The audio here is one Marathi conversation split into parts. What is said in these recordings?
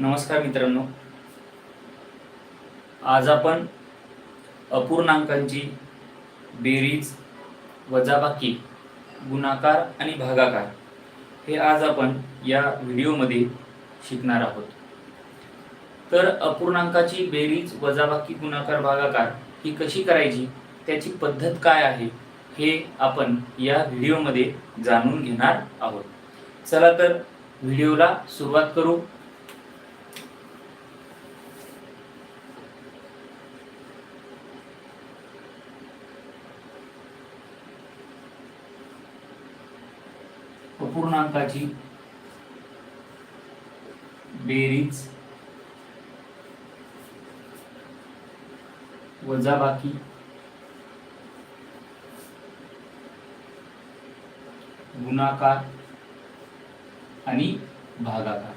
नमस्कार मित्रांनो. आज आपण अपूर्णांकांची बेरीज वजाबाकी गुणाकार आणि भागाकार हे आज आपण या व्हिडिओमध्ये शिकणार आहोत. तर अपूर्णांकाची बेरीज वजाबाकी गुणाकार भागाकार ही कशी करायची त्याची पद्धत काय आहे हे आपण या व्हिडिओमध्ये जाणून घेणार आहोत. चला तर व्हिडिओला सुरुवात करू. अपूर्णांकाची बेरीज वजाबाकी गुणाकार आणि भागाकार.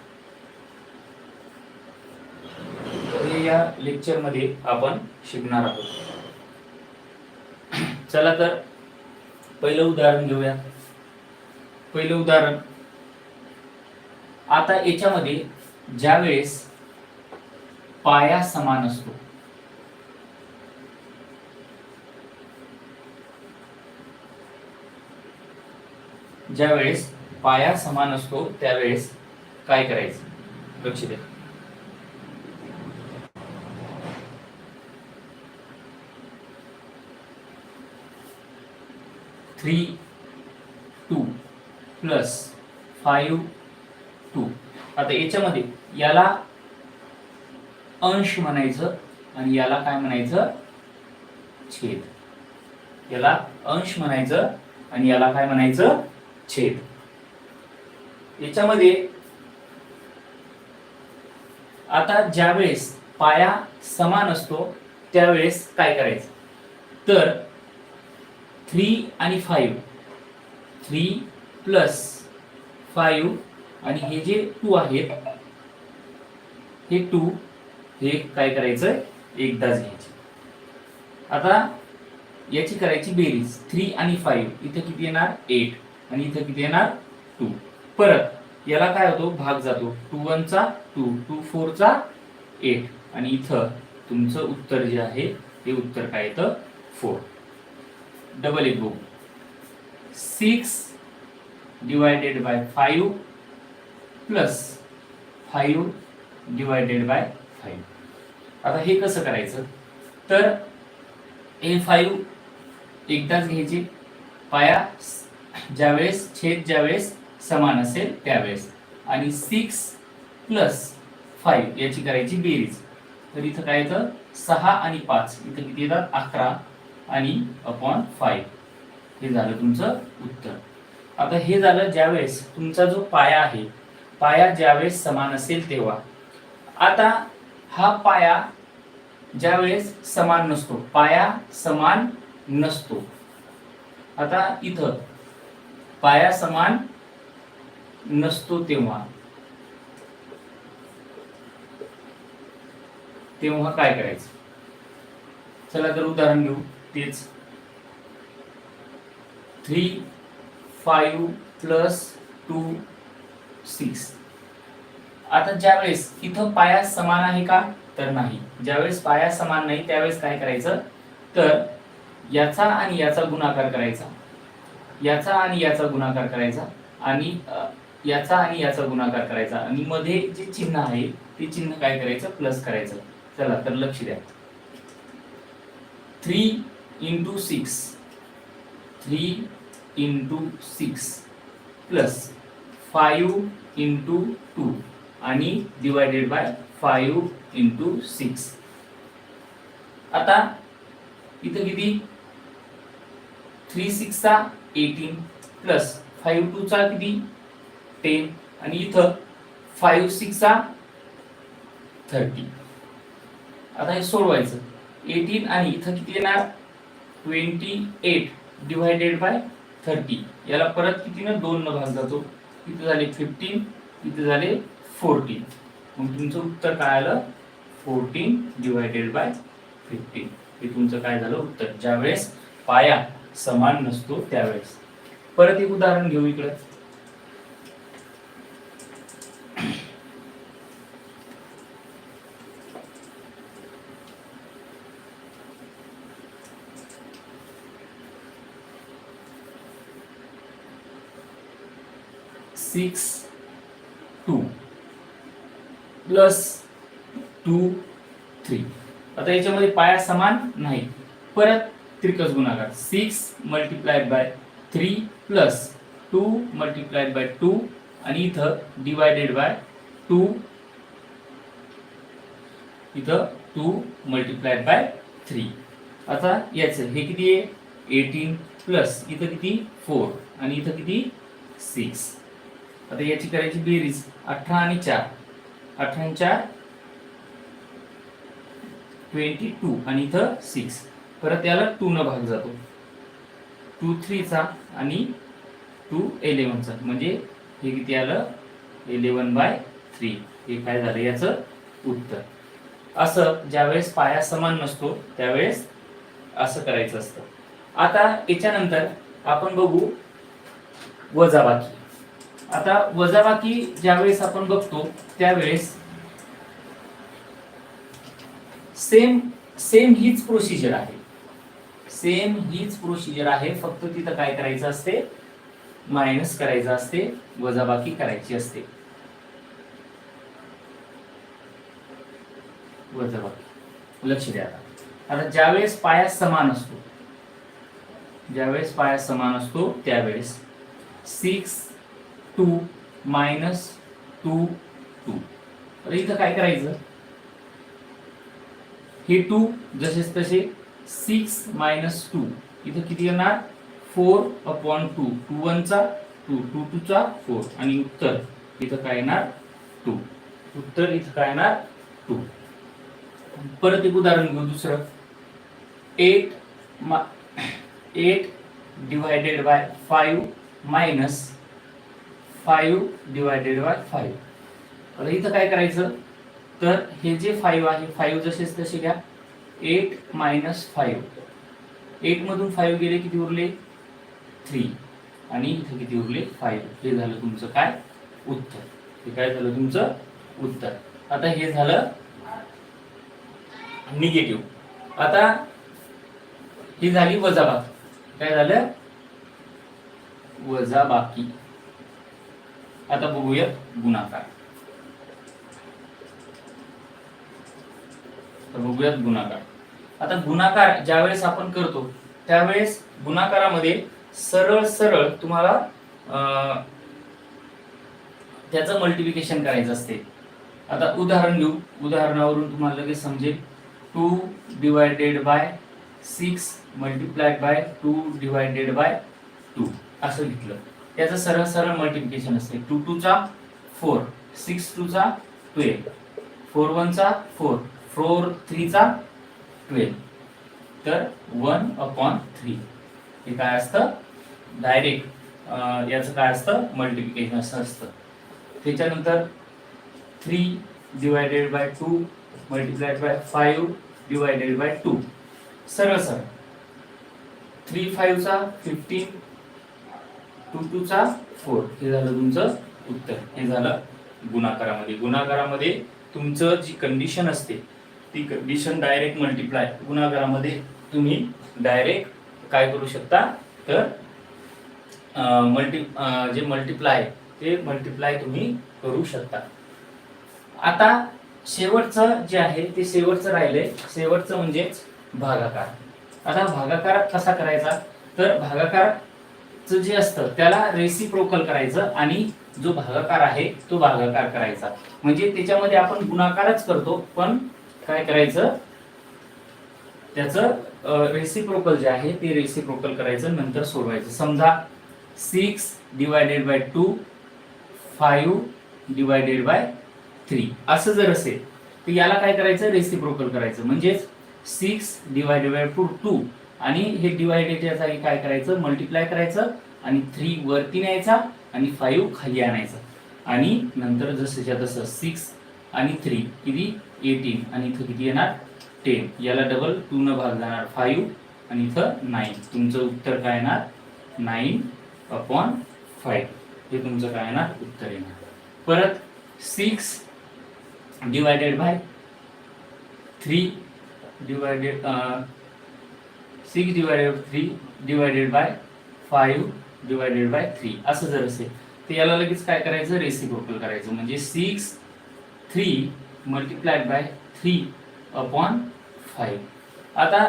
हे या लेक्चरमध्ये आपण शिकणार आहोत. चला तर पहिलं उदाहरण घेऊया. पहिलं उदाहरण. आता याच्यामध्ये ज्या वेळेस पाया समान असतो ज्या वेळेस पाया समान असतो त्यावेळेस काय करायचं? लक्ष द्या. Three plus five two. आता याच्यामध्ये याला अंश म्हणायचं आणि याला काय म्हणायचं? छेद. याला अंश म्हणायचं आणि याला काय म्हणायचं? छेद. याच्यामध्ये आता ज्यावेळेस पाया समान असतो त्यावेळेस काय करायचं? तर थ्री आणि फाईव्ह थ्री प्लस फाईव्ह आणि हे जे टू आहेत हे टू हे काय करायचं एकदाच घ्यायचे. आता याची करायची बेरीज थ्री आणि फाईव्ह. इथं किती येणार? एट. आणि इथं किती येणार? टू. परत याला काय होतो? भाग जातो. टू वनचा टू टू फोरचा एट. आणि इथं तुमचं उत्तर जे आहे ते उत्तर काय येतं? फोर. डबल एक बघू. Six divided by five plus five divided by five आता हे कसं करायचं? तर हे फाईव्ह एकदाच घ्यायचे. पाया ज्यावेळेस छेद ज्यावेळेस समान असेल त्यावेळेस. आणि सिक्स प्लस फाईव्ह याची करायची बेरीज. तर इथं काय येतं? सहा आणि पाच. इथं किती येतात? अकरा आणि अपॉन फाईव्ह हे झालं तुमचं उत्तर. आता हे झालं ज्यावेळेस तुमचा जो पाया आहे पाया ज्यावेळेस समान असेल तेव्हा. आता हा पाया ज्यावेळेस समान नसतो पाया समान नसतो. आता इथं पाया समान नसतो तेव्हा. तेव्हा काय करायचं? चला तर उदाहरण घेऊ. तेच. Three five plus two six. आता ज्यावेळेस इथं पाया समान आहे का? तर नाही. ज्यावेळेस पाया समान नाही त्यावेळेस काय करायचं? तर याचा आणि याचा गुणाकार करायचा. याचा आणि याचा गुणाकार करायचा आणि याचा आणि याचा गुणाकार करायचा. आणि मध्ये जे चिन्ह आहे ते चिन्ह काय करायचं? प्लस करायचं. चला तर लक्ष द्या. Three into six. Three into six plus five into two आणि divided by five into six आता इथं किती? थ्री सिक्सचा एटीन प्लस फाईव्ह टूचा किती? टेन आणि इथं फाईव्ह सिक्सचा थर्टी आता हे सोडवायचं. एटीन आणि इथं किती येणार? Twenty eight divided by thirty. याला परत कितीनं? दोन न भाग जातो इथं झाले? फिफ्टीन इथं झाले? फोर्टीन मग तुमचं उत्तर काय आलं? फोर्टीन डिवायडेड बाय फिफ्टीन हे तुमचं काय झालं? उत्तर. ज्यावेळेस पाया समान नसतो त्यावेळेस. परत एक उदाहरण घेऊ इकडं. Six two. Plus two three. आता याच्यामध्ये पाया समान नाही. परत त्रिकस गुणाकार. Six multiplied by three plus two multiplied by two. आणि इथं डिवायडेड बाय टू. इथं टू मल्टिप्लाय बाय थ्री. आता याचं हे किती आहे? Eighteen plus. इथं किती? फोर. आणि इथं किती? सिक्स. आता याची करायची बेरीज. अठरा आणि चार. अठरा आणि चार. ट्वेंटी टू आणि इथं सिक्स परत याला टू न भाग जातो. टू थ्रीचा आणि टू एलेवनचा म्हणजे हे किती आलं? इलेवन बाय थ्री हे काय झालं? याचं उत्तर. असं ज्यावेळेस पाया समान नसतो त्यावेळेस असं करायचं असतं. आता याच्यानंतर आपण बघू वजाबाकी. आता वजाबाकी ज्यावेळेस आपण बघतो त्यावेळेस सेम सेम हीच प्रोसिजर आहे. सेम हीच प्रोसिजर आहे. फक्त तिथं काय करायचं असते? मायनस करायचं असते. वजाबाकी करायची असते. वजाबाकी. लक्ष द्या आता. ज्यावेळेस पाया समान असतो ज्यावेळेस पाया समान असतो त्यावेळेस six two minus two two. तर इथं काय करायचं? हे टू जसेच तसे सिक्स मायनस टू. इथं किती येणार? Four upon two. टू वनचा टू टू टूचा फोर. आणि उत्तर इथं काय येणार? टू. उत्तर इथं काय येणार? टू. परत एक उदाहरण घेऊ दुसरं. Eight eight divided by five minus five divided by five. आता इथं काय करायचं? तर हे जे फाईव्ह आहे फाईव्ह जसेच तसे घ्या. Eight minus five. एटमधून फाईव्ह गेले किती उरले? थ्री. आणि इथं किती उरले? फाईव्ह. हे झालं तुमचं काय? उत्तर. हे काय झालं तुमचं? उत्तर. आता हे झालं निगेटिव्ह. आता ही झाली वजाबाकी. काय झालं? वजाबाकी. आता बघूया गुणाकार. तर बघूयात गुणाकार. आता गुणाकार ज्यावेळेस आपण करतो त्यावेळेस गुणाकारामध्ये सरळ सरळ तुम्हाला त्याचं मल्टिप्लिकेशन करायचं असते. आता उदाहरण घेऊ. उदाहरणावरून तुम्हाला लगेच समजेल. Two divided by six multiplied by two divided by two असं घेतलं. त्याचं सरळ सरळ मल्टिप्लिकेशन असते. टू टूचा फोर सिक्स टूचा ट्वेल्व फोर वनचा फोर फोर थ्रीचा ट्वेल्व तर वन अपॉन थ्री हे काय असतं? डायरेक्ट याचं काय असतं? मल्टिप्लिकेशन असं असतं. त्याच्यानंतर three divided by two multiplied by five divided by two सरळ सरळ. थ्री फाईव्हचा फिफ्टीन टू टूचा फोर हे झालं तुमचं उत्तर. हे झालं गुणाकारामध्ये. गुणाकारामध्ये तुमचं जी कंडिशन असते ती कंडिशन डायरेक्ट मल्टिप्लाय गुणाकारामध्ये तुम्ही डायरेक्ट काय करू शकता? तर मल्टी जे मल्टिप्लाय ते मल्टिप्लाय तुम्ही करू शकता. आता शेवटचं जे आहे ते शेवटचं राहिलंय. शेवटचं म्हणजेच भागाकार. आता भागाकार कसा करायचा? तर भागाकार जे असतं त्याला रेसिप्रोकल करायचं आणि जो भागाकार आहे तो भागाकार करायचा. म्हणजे त्याच्यामध्ये आपण गुणाकारच करतो पण काय करायचं? त्याचं रेसिप्रोकल जे आहे ते रेसिप्रोकल करायचं नंतर सोडवायचं. समजा six divided by two five divided by three असं जर असेल तर याला काय करायचं? रेसिप्रोकल करायचं. म्हणजेच six divided by two two आणि हे डिवायडेडच्या जागी काय करायचं? मल्टिप्लाय करायचं आणि थ्री वरती न्यायचा आणि फाईव्ह खाली आणायचं. आणि नंतर जसंच्या तसं सिक्स आणि थ्री किती? एटीन आणि इथं किती येणार? टेन याला डबल टू न भाग जाणार फाईव्ह आणि इथं नाईन तुमचं उत्तर काय येणार? नाईन अपॉन फाईव्ह हे तुमचं काय येणार? उत्तर येणार. परत six divided by three divided six divided three divided by five divided by three असं जर असेल तर याला लगेच काय करायचं? रेसिप्रोकल करायचं. म्हणजे six three multiplied by three upon five आता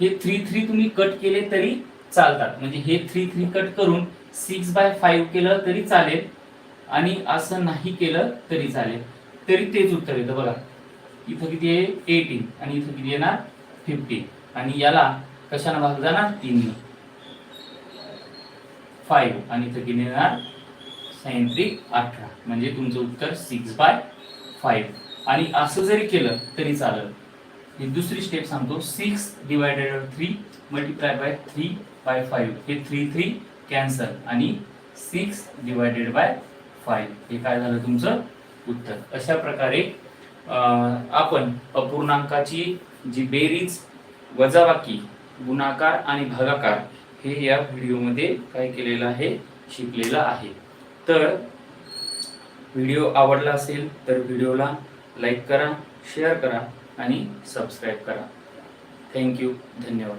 हे थ्री थ्री तुम्ही कट केले तरी चालतात. म्हणजे हे थ्री थ्री कट करून सिक्स बाय फाईव्ह केलं तरी चालेल आणि असं नाही केलं तरी चालेल. तरी तेच उत्तर येतं बघा. इथं किती आहे? एटीन आणि इथं किती येणार? फिफ्टीन आणि याला कशाने भाग जाणार? तीनने. फाईव्ह आणि इथं किती येणार? सायंत्रिक अठरा. म्हणजे तुमचं उत्तर सिक्स बाय फाईव्ह आणि असं जरी केलं तरी चालेल. ही दुसरी स्टेप सांगतो. Six divided three multiply by three by five हे थ्री थ्री कॅन्सल आणि सिक्स डिवायडेड बाय फाईव्ह हे काय झालं तुमचं? उत्तर. अशा प्रकारे आपण अपूर्णांकाची जी बेरीज वजाबाकी गुणाकार आणि भागाकार हे या व्हिडिओमध्ये काय केलेलं आहे शिकलेलं आहे. तर व्हिडिओ आवडला असेल तर व्हिडिओला लाईक करा शेअर करा आणि सबस्क्राईब करा. थँक्यू धन्यवाद.